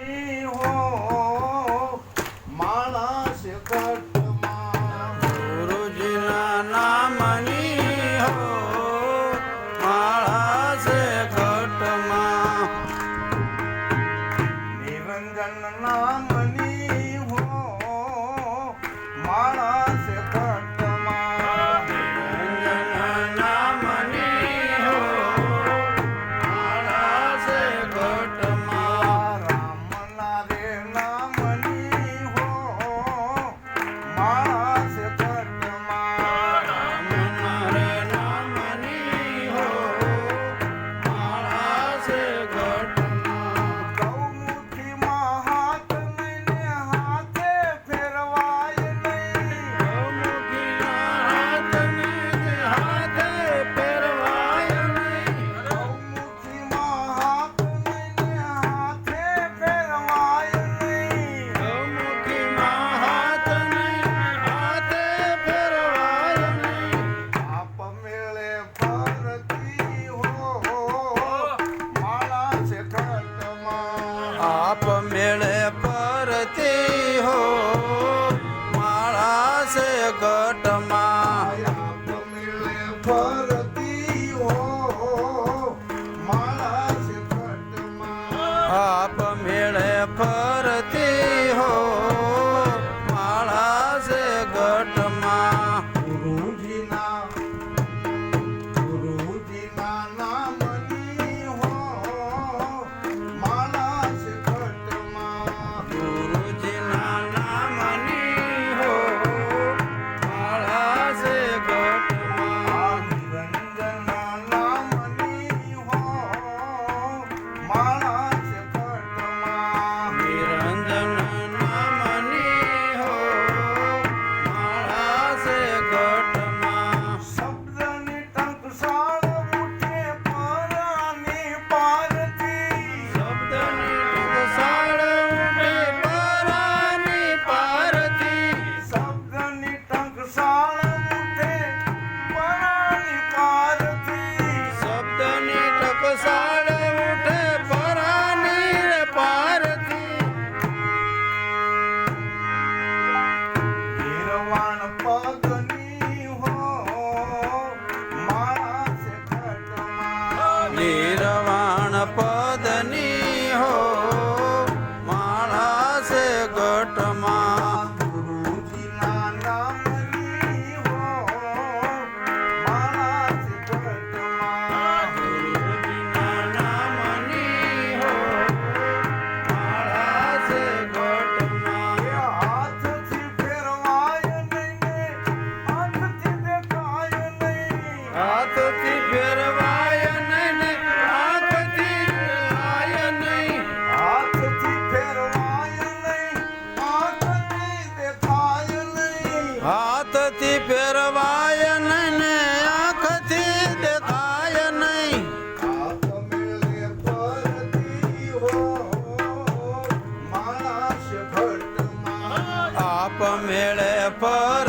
你我 જગતમાં ફરતી હો મારા જગતમાં આપ મેળે ફર નિર્વાણ પદની હો માળા છે ગઢમાં હાથથી ફેરવાય નહીં ને આંખથી દેખાય નહીં. આપ મેળે પર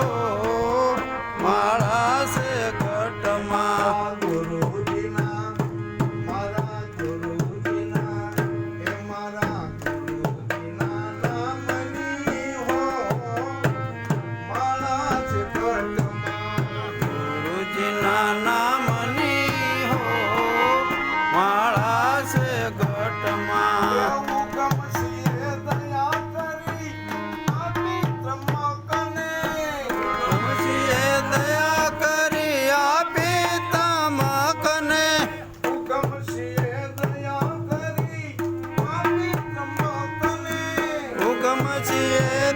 Oh. The Yeah.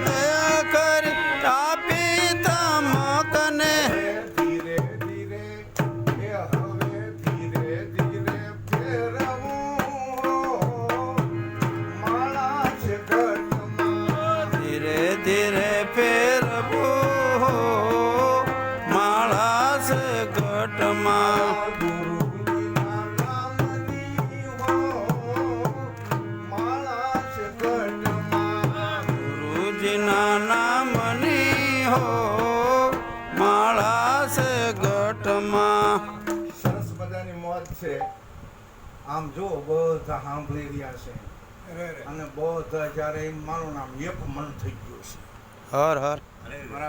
સરસ મોત છે. આમ જો બધા સાંભળી રહ્યા છે. અને બધા જ્યારે મારું નામ એક મન થઈ ગયું છે હર હર. મારા